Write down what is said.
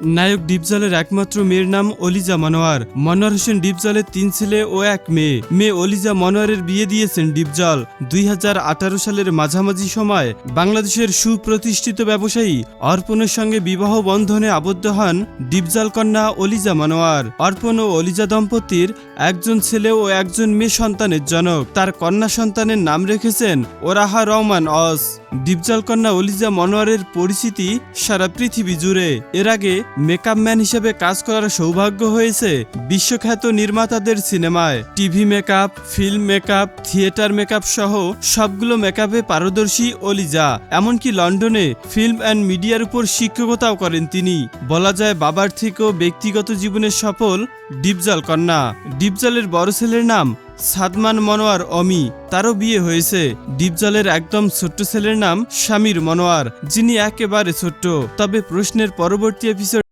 নায়ক ডিপজলের একমাত্র মেয়ের নাম অলিজা মনোয়ার। মনোয়ার হোসেন ডিপজলের তিন ছেলে ও এক মেয়ে। মেয়ে অলিজা মনোয়ারের বিয়ে দিয়েছেন ডিপজল। দুই হাজার আঠারো সালের মাঝামাঝি সময় বাংলাদেশের সুপ্রতিষ্ঠিত ব্যবসায়ী অর্পণের সঙ্গে বিবাহ বন্ধনে আবদ্ধ হন ডিপজল কন্যা অলিজা মনোয়ার। অর্পণ ও অলিজা দম্পতির একজন ছেলে ও একজন মেয়ে সন্তানের জনক। তার কন্যা সন্তানের নাম রেখেছেন ওরাহা রহমান অস। ডিপজল কন্যা অলিজা মনোয়ারের পরিচিতি সারা পৃথিবী জুড়ে। এর আগে মেকআপ ম্যান হিসেবে কাজ করার সৌভাগ্য হয়েছে বিশ্বখ্যাত নির্মাতাদের সিনেমায়। TV makeup, film makeup, theatre makeup সহ সবগুলো মেকআপে পারদর্শী অলিজা এমনকি লন্ডনে ফিল্ম অ্যান্ড মিডিয়ার উপর শিক্ষকতাও করেন তিনি। বলা যায় বাবার থেকেও ব্যক্তিগত জীবনের সফল ডিপজল কন্যা ডিপজলের বড় ছেলের নাম সাদমান মনোয়ার অমি, তারও বিয়ে হয়েছে। ডিপজলের একদম ছোট্ট ছেলের নাম স্বামীর মনোয়ার, যিনি একেবারে ছোট্ট। তবে প্রশ্নের পরবর্তী এপিসোড